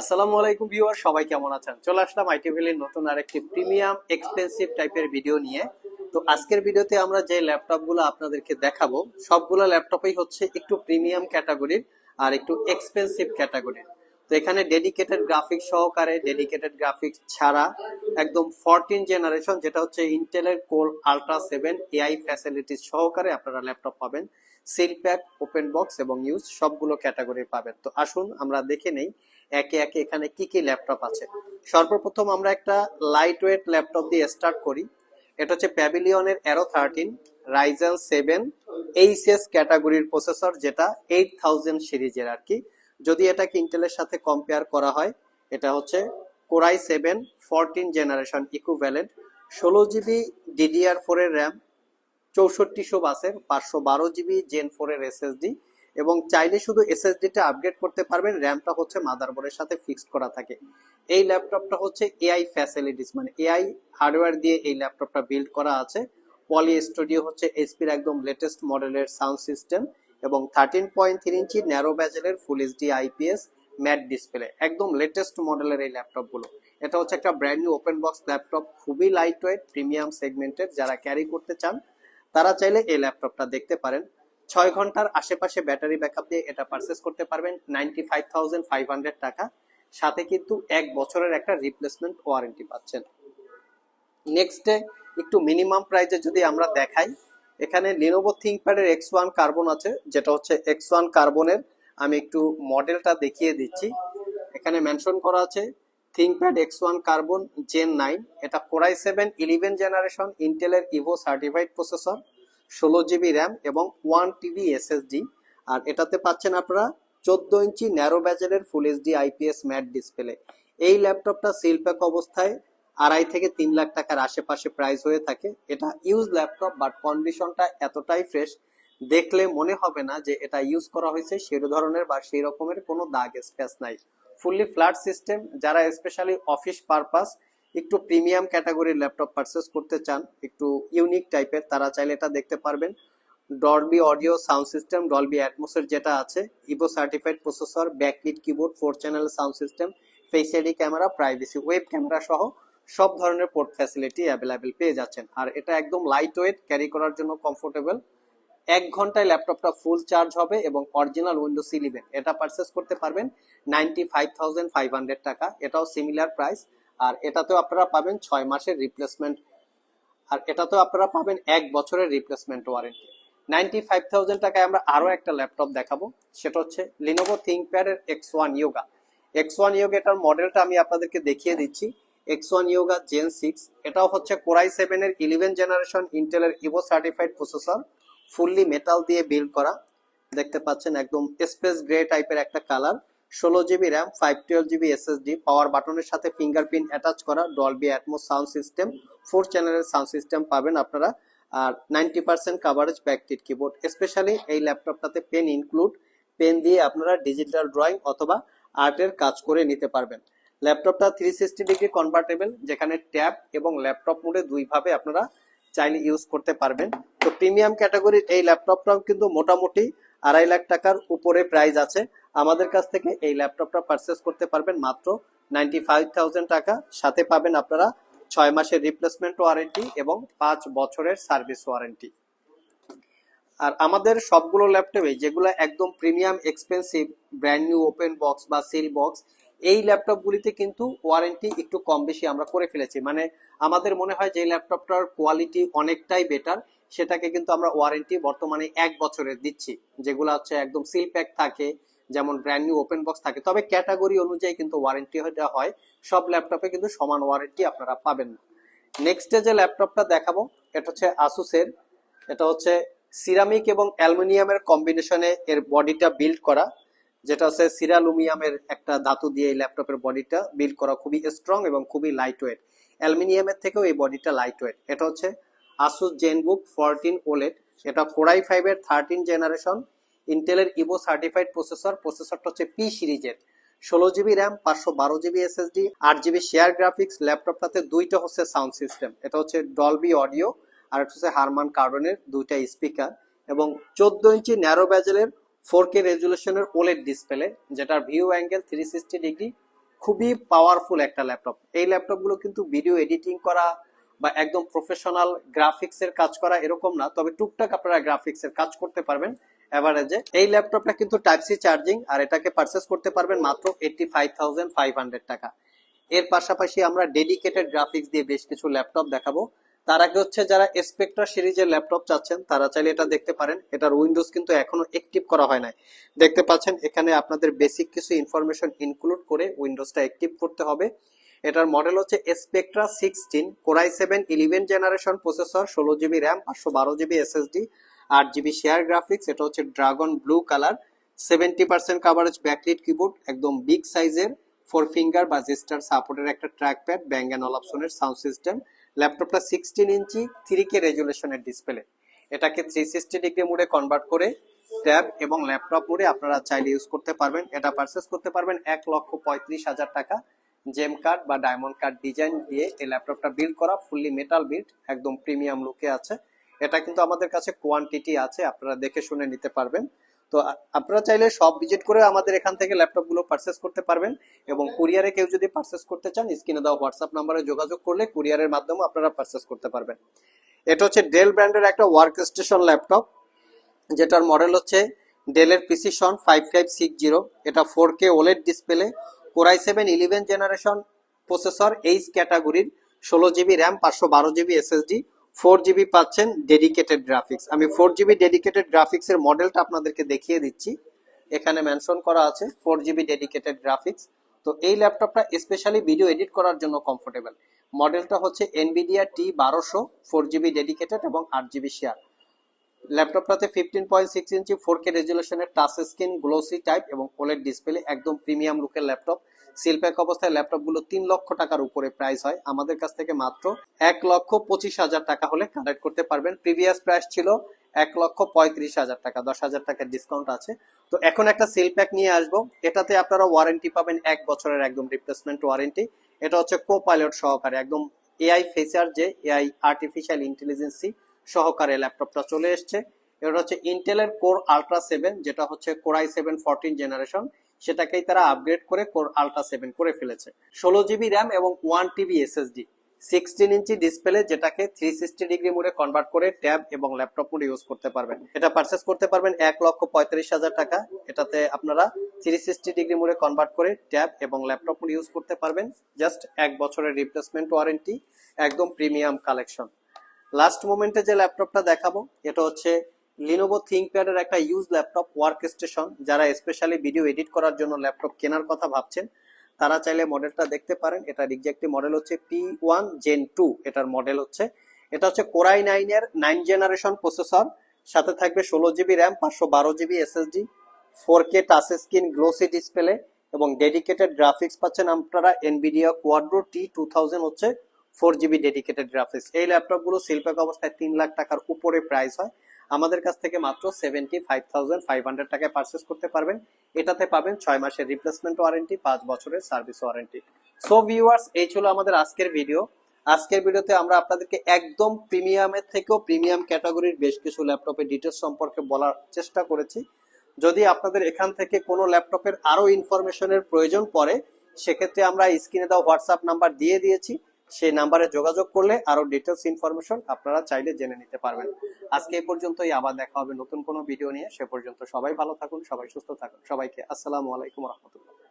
আসসালামু আলাইকুম ভিউয়ার সবাই কেমন আছেন? চলে আসলাম আইটি ভ্যালির নতুন আরেকটি প্রিমিয়াম এক্সপেন্সিভ টাইপের ভিডিও নিয়ে। তো আজকের ভিডিওতে আমরা যে ল্যাপটপগুলো আপনাদেরকে দেখাবো, সবগুলো ল্যাপটপই হচ্ছে একটু প্রিমিয়াম ক্যাটাগরির আর একটু এক্সপেন্সিভ ক্যাটাগরির তো এখানে ডেডিকেটেড গ্রাফিক্স সহকারে ডেডিকেটেড গ্রাফিক্স ছাড়া একদম ফোরটিন জেনারেশন যেটা হচ্ছে ইন্টেলের core ultra seven AI facilities সহকারে আপনারা ল্যাপটপ পাবেন। সিল প্যাক ওপেন বক্স এবং ইউজ সবগুলো ক্যাটাগরি পাবেন। তো আসুন আমরা দেখে নেই একে একে এখানে কি কি ল্যাপটপ আছে? সর্বপ্রথম আমরা একটা লাইট ওয়েট ল্যাপটপ দিয়ে স্টার্ট করি। এটা হচ্ছে প্যাভিলিয়নের Aero thirteen Ryzen seven HS ক্যাটাগরির প্রসেসর যেটা এইট থাউজেন্ড সিরিজের আর কি। যদি এটাকে ইন্টেলের সাথে কম্পেয়ার করা হয়, এটা হচ্ছে core i seven fourteen generation equivalent ষোলো জিবি ডিডিআর ফোরের র্যাম চৌষট্টিশো বাসের পাঁচশো বারো জিবি জেন ফোর এর এসএসডি এবং চাইলে শুধু এসএসডিটা আপগ্রেড করতে পারবেন র্যামটা হচ্ছে মাদারবোর্ডের সাথে ফিক্সড করা থাকে। এই ল্যাপটপটা হচ্ছে এআই ফ্যাসিলিটিস মানে এআই হার্ডওয়্যার দিয়ে এই ল্যাপটপটা বিল্ড করা আছে। পলি স্টুডিও হচ্ছে এইচপির একদম লেটেস্ট মডেলের সাউন্ড সিস্টেম এবং thirteen point three inch narrow ব্যাজেলের full HD IPS matte display একদম লেটেস্ট মডেলের এই ল্যাপটপগুলো এটা হচ্ছে একটা brand new open box laptop খুবই লাইট ওয়েট প্রিমিয়াম সেগমেন্টের যারা ক্যারি করতে চান, তারা চাইলে এই ল্যাপটপটা দেখতে পারেন। ছয় ঘণ্টার আশেপাশে ব্যাটারি ব্যাকআপ দিয়ে এটা পারচেস করতে পারবেন ninety five thousand five hundred টাকা। সাথে কিন্তু এক বছরের একটা রিপ্লেসমেন্ট ওয়ারেন্টি পাচ্ছেন। নেক্সটে একটু মিনিমাম প্রাইজে যদি আমরা দেখাই, এখানে লিনোভো থিঙ্কপ্যাডের এক্স ওয়ান কার্বন আছে, যেটা হচ্ছে এক্স ওয়ান কার্বনের আমি একটু মডেলটা দেখিয়ে দিচ্ছি। এখানে মেনশন করা আছে ThinkPad X one Carbon gen nine এটা core i seven eleven generation ইন্টেলের ইভো সার্টিফাইড প্রসেসর ষোলো জিবি র্যাম এবং ওয়ান টিবি এসএসডি আর এটাতে পাচ্ছেন আপনারা চোদ্দ inch narrow ব্যাজেলের full HD IPS matte display এই ল্যাপটপটা সিল প্যাক অবস্থায় আড়াই থেকে তিন লাখ টাকার আশেপাশে প্রাইস হয়ে থাকে। এটা ইউজ ল্যাপটপ বাট কন্ডিশনটা এতটাই ফ্রেশ দেখলে মনে হবে না যে এটা ইউজ করা হয়েছে সেই ধরনের বা সেই রকমের কোনো দাগ স্পেস নাই। ফুললি ফ্ল্যাট সিস্টেম যারা স্পেশালি অফিস পারপাস একটু প্রিমিয়াম ক্যাটাগরির ল্যাপটপ পারচেস করতে চান, একটু ইউনিক টাইপের তারা চাইলে এটা দেখতে পারবেন। Dolby audio sound system Dolby অ্যাটমোসের যেটা আছে Evo certified processor backlit keyboard four channel sound system face ID camera privacy web camera সহ সব ধরনের পোর্ট ফ্যাসিলিটি অ্যাভেলেবেল পেয়ে যাচ্ছেন। আর এটা একদম লাইট ওয়েট ক্যারি করার জন্য কমফোর্টেবল এক ঘন্টায় ল্যাপটপটা ফুল চার্জ হবে এবং অরিজিনাল উইন্ডোজ ইলেভেন এটা পারচেস করতে পারবেন ninety five thousand five hundred টাকা। এটাও সিমিলার প্রাইস আর এটাতেও আপনারা পাবেন ছয় মাসের রিপ্লেসমেন্ট আর এটাতেও আপনারা পাবেন এক বছরের replacement warranty ninety five thousand টাকায় আমরা আরও একটা ল্যাপটপ দেখাবো। সেটা হচ্ছে লিনোভো থিঙ্কপ্যাড এর X one Yoga X one Yoga এটার মডেলটা আমি আপনাদেরকে দেখিয়ে দিচ্ছি। X one Yoga gen six এটাও হচ্ছে কোরাই সেভেনের ইলেভেন জেনারেশন ইন্টেলের Evo certified processor fully metal দিয়ে বিল্ড করা। দেখতে পাচ্ছেন একদম স্পেস গ্রে টাইপের একটা কালার ষোলো GB RAM five twelve GB SSD power বাটনের সাথে ফিঙ্গারপ্রিন্ট অ্যাটাচ করা Dolby Atmos sound system four চ্যানেলের সাউন্ড সিস্টেম পাবেন আপনারা। আর ninety percent coverage backlit keyboard specially এই ল্যাপটপটাতে পেন ইনক্লুড পেন দিয়ে আপনারা ডিজিটাল ড্রয়িং অথবা আর্টের কাজ করে নিতে পারবেন। ল্যাপটপটা থ্রি সিক্সটি ডিগ্রি কনভার্টেবল যেখানে ট্যাব এবং ল্যাপটপ মোডে দুইভাবে আপনারা চাইলে ইউজ করতে পারবেন। তো প্রিমিয়াম ক্যাটাগরির এই ল্যাপটপটাও কিন্তু মোটামুটি আড়াই লাখ টাকার উপরে প্রাইস আছে। আমাদের কাছ থেকে এই ল্যাপটপটা পারচেস করতে পারবেন মাত্র নাইনটি ফাইভ টাকা। সাথে পাবেন আপনারা ছয় মাসের রিপ্লেসমেন্ট ওয়ারেন্টি এবং পাঁচ বছরের সার্ভিস ওয়ারেন্টি আর আমাদের সবগুলো ল্যাপটপে যেগুলো একদম premium expensive brand new open box বা সিল বক্স এই ল্যাপটপগুলিতে কিন্তু ওয়ারেন্টি একটু কম বেশি আমরা করে ফেলেছি। মানে আমাদের মনে হয় যে ল্যাপটপটার কোয়ালিটি অনেকটাই বেটার সেটাকে কিন্তু আমরা ওয়ারেন্টি বর্তমানে এক বছরের দিচ্ছি, যেগুলো হচ্ছে একদম সিল প্যাক থাকে, যেমন ব্র্যান্ড নিউ ওপেন বক্স থাকে। তবে ক্যাটাগরি অনুযায়ী কিন্তু ওয়ারেন্টি হয়, সব ল্যাপটপে কিন্তু সমান ওয়ারেন্টি আপনারা পাবেন না। নেক্সটে যে ল্যাপটপটা দেখাবো, এটা হচ্ছে আসুসের এটা হচ্ছে সিরামিক এবং অ্যালুমিনিয়ামের কম্বিনেশনে এর বডিটা বিল্ড করা, যেটা হচ্ছে সিরালুমিয়ামের একটা ধাতু দিয়ে এই ল্যাপটপের বডিটা বিল্ড করা খুবই স্ট্রং এবং খুবই লাইট ওয়েট অ্যালুমিনিয়ামের থেকেও এই বডিটা লাইট ওয়েট এটা হচ্ছে আসুস জেনবুক ফোরটিন ওলেট এটা কোরাই ফাইভের থার্টিন জেনারেশন ইন্টেলের ইভো সার্টিফাইড প্রসেসর প্রসেসরটা হচ্ছে পি সিরিজের। ষোলো জিবি র্যাম পাঁচশো বারো জিবি এসএসডি আট জিবি শেয়ার গ্রাফিক্স ল্যাপটপটাতে দুইটা হচ্ছে সাউন্ড সিস্টেম এটা হচ্ছে ডলবি অডিও আর একটা হচ্ছে হারমান কার্ডনের দুইটা স্পিকার এবং চোদ্দ ইঞ্চি ন্যারো ব্যাজেলের ফোর কে রেজুলেশনের ওলেড ডিসপ্লে যেটার view angle three sixty degree খুবই পাওয়ারফুল একটা ল্যাপটপ এই ল্যাপটপগুলো কিন্তু ভিডিও এডিটিং করা বা একদম প্রফেশনাল গ্রাফিক্স এর কাজ করা এরকম না, তবে টুকটাক আপনারা গ্রাফিক্স এর কাজ করতে পারবেন। এভারেজে এই ল্যাপটপটা কিন্তু টাইপ সি চার্জিং আর এটাকে পারচেস করতে পারবেন মাত্র এইটটি ফাইভ টাকা। এর পাশাপাশি আমরা ডেডিকেটেড গ্রাফিক্স দিয়ে বেশ কিছু ল্যাপটপ দেখাবো। তার আগে হচ্ছে যারা স্পেকট্রা সিরিজের ল্যাপটপ চাচ্ছেন, তারা চাইলে এটা দেখতে পারেন। এটার উইন্ডোজ কিন্তু এখনও অ্যাক্টিভ করা হয় নাই। দেখতে পাচ্ছেন, এখানে আপনাদের বেসিক কিছু ইনফরমেশন ইনক্লুড করে উইন্ডোজটা অ্যাক্টিভ করতে হবে। এটার মডেল হচ্ছে Spectre sixteen core i seven eleven generation processor ষোলো জিবি র্যাম পাঁচশো বারো জিবি এসএসডি আট জিবি শেয়ার গ্রাফিক্স এটা হচ্ছে dragon blue colour seventy percent coverage backlit keyboard একদম বিগ সাইজের ফোর ফিঙ্গার বা জেস্টার সাপোর্টের একটা ট্র্যাক প্যাড ব্যাং অ্যান্ড অপশনের সাউন্ড সিস্টেম ল্যাপটপটা সিক্সটিন ইঞ্চি থ্রি কে রেজুলেশনের ডিসপ্লে এটাকে থ্রি সিক্সটি ডিগ্রি মোডে কনভার্ট করে ট্যাব এবং ল্যাপটপ মোডে আপনারা চাইলে ইউজ করতে পারবেন, এটা পারচেস করতে পারবেন এক লক্ষ পঁয়ত্রিশ হাজার টাকা। জেম কার্ড বা ডায়মন্ড কার্ড ডিজাইন দিয়ে এই ল্যাপটপটা বিল্ড করা ফুললি মেটাল বিল্ড একদম প্রিমিয়াম লুকে আছে। এটা কিন্তু আমাদের কাছে কোয়ান্টিটি আছে, আপনারা দেখে শুনে নিতে পারবেন। তো আপনারা চাইলে সব ভিজিট করে আমাদের এখান থেকে ল্যাপটপগুলো পারচেস করতে পারবেন এবং কুরিয়ারে কেউ যদি পারচেস করতে চান স্ক্রিনে দেওয়া হোয়াটসঅ্যাপ নাম্বারে যোগাযোগ করলে কুরিয়ারের মাধ্যমে আপনারা পারচেস করতে পারবেন। এটা হচ্ছে ডেল ব্র্যান্ডের একটা ওয়ার্ক স্টেশন ল্যাপটপ যেটার মডেল হচ্ছে ডেলের Precision five five six zero এটা four K OLED display core i seven eleven generation processor H ক্যাটাগরির ষোলো জিবি র্যাম, পাঁচশো বারো জিবি এসএসডি, ফোর জিবি পাচ্ছেন ডেডিকেটেড গ্রাফিক্স আমি ফোর জিবি ডেডিকেটেড গ্রাফিক্স এর মডেলটা আপনাদেরকে দেখিয়ে দিচ্ছি। এখানে মেনশন করা আছে ফোর জিবি ডেডিকেটেড গ্রাফিক্স তো এই ল্যাপটপটা স্পেশালি ভিডিও এডিট করার জন্য কমফোর্টেবল মডেলটা হচ্ছে এনবিডিয়া টি বারোশো, ফোর জিবি ডেডিকেটেড এবং আট GB share ল্যাপটপটাতে fifteen point six inch four K রেজুলেশনের touch screen glossy type এবং ওলেড ডিসপ্লে একদম প্রিমিয়াম লুকের ল্যাপটপ। সিলপ্যাক অবস্থায় ল্যাপটপগুলো তিন লক্ষ টাকার উপরে প্রাইস হয়। আমাদের কাছ থেকে মাত্র এক লক্ষ পঁচিশ হাজার টাকা হলে কালেক্ট করতে পারবেন। প্রিভিয়াস প্রাইস ছিল এক লক্ষ পঁয়ত্রিশ হাজার টাকা, দশ হাজার টাকার ডিসকাউন্ট আছে। তো এখন একটা সেল প্যাক নিয়ে আসব। এটাতে আপনারা ওয়ারেন্টি পাবেন এক বছরের একদম রিপ্লেসমেন্ট ওয়ারেন্টি এটা হচ্ছে কো পাইলট সহকারে, একদম এআই ফেসার যে এআই আর্টিফিশিয়াল ইন্টেলিজেন্সি সহকারে ল্যাপটপটা চলে এসছে। এটা হচ্ছে ইন্টেলের কোর আলট্রা সেভেন যেটা হচ্ছে কোরাই সেভেন ফোরটিন জেনারেশন সেটাকেই তারা আপগ্রেড করে কোর আলট্রা সেভেন করে ফেলেছে। ষোলো জিবি র্যাম এবং one TB SSD sixteen inch display যেটাকে থ্রি সিক্সটি ডিগ্রি মোডে কনভার্ট করে ট্যাব এবং ল্যাপটপ মোডে ইউজ করতে পারবেন। এটা পারচেস করতে পারবেন এক লক্ষ পঁয়ত্রিশ হাজার টাকা। এটাতে আপনারা থ্রি সিক্সটি ডিগ্রি মোডে কনভার্ট করে ট্যাব এবং ল্যাপটপ মোডে ইউজ করতে পারবেন। জাস্ট এক বছরের রিপ্লেসমেন্ট ওয়ারেন্টি একদম প্রিমিয়াম কালেকশন লাস্ট মোমেন্টে যে ল্যাপটপটা দেখাবো, এটা হচ্ছে লিনোভো থিঙ্কপ্যাড এর একটা ইউজ ল্যাপটপ ওয়ার্ক স্টেশন যারা স্পেশালি ভিডিও এডিট করার জন্য ল্যাপটপ কেনার কথা ভাবছেন, তারা চাইলে মডেলটা দেখতে পারেন। এটার এক্স্যাক্টলি মডেল হচ্ছে পি ওয়ান জেন টু এটার মডেল হচ্ছে। এটা হচ্ছে কোরাই নাইন এর নাইন জেনারেশন প্রসেসর সাথে থাকবে ষোলো জিবি র্যাম পাঁচশো বারো GB SSD four K touch screen glossy display এবং ডেডিকেটেড গ্রাফিক্স পাচ্ছেন আপনারা Nvidia Quadro T two thousand হচ্ছে ফোর জিবি ডেডিকেটেড গ্রাফিক্স এই ল্যাপটপগুলো শিল্পক অবস্থায় তিন লাখ টাকার উপরে প্রাইস হয়। আমাদের কাছ থেকে মাত্র seventy five thousand five hundred টাকায় পারচেস করতে পারবেন। এটাতে পাবেন ছয় মাসের রিপ্লেসমেন্ট ওয়ারেন্টি পাঁচ বছরের সার্ভিস ওয়ারেন্টি সো ভিউয়ার্স এই ছিল আমাদের আজকের ভিডিও আজকের ভিডিওতে আমরা আপনাদেরকে একদম প্রিমিয়ামের থেকেও প্রিমিয়াম ক্যাটাগরির বেশ কিছু ল্যাপটপের ডিটেলস সম্পর্কে বলার চেষ্টা করেছি। যদি আপনাদের এখান থেকে কোনো ল্যাপটপের আরও ইনফরমেশনের প্রয়োজন পড়ে, সেক্ষেত্রে আমরা স্ক্রিনে দেওয়া হোয়াটসঅ্যাপ নাম্বার দিয়ে দিয়েছি। সেই নাম্বারে যোগাযোগ করলে আরও ডিটেলস ইনফরমেশন আপনারা চাইলে জেনে নিতে পারবেন। আজকে এই পর্যন্তই, আবার দেখা হবে নতুন কোনো ভিডিও নিয়ে। সে পর্যন্ত সবাই ভালো থাকুন, সবাই সুস্থ থাকুন। সবাইকে আসসালামু আলাইকুম রহমতুল্লাহ।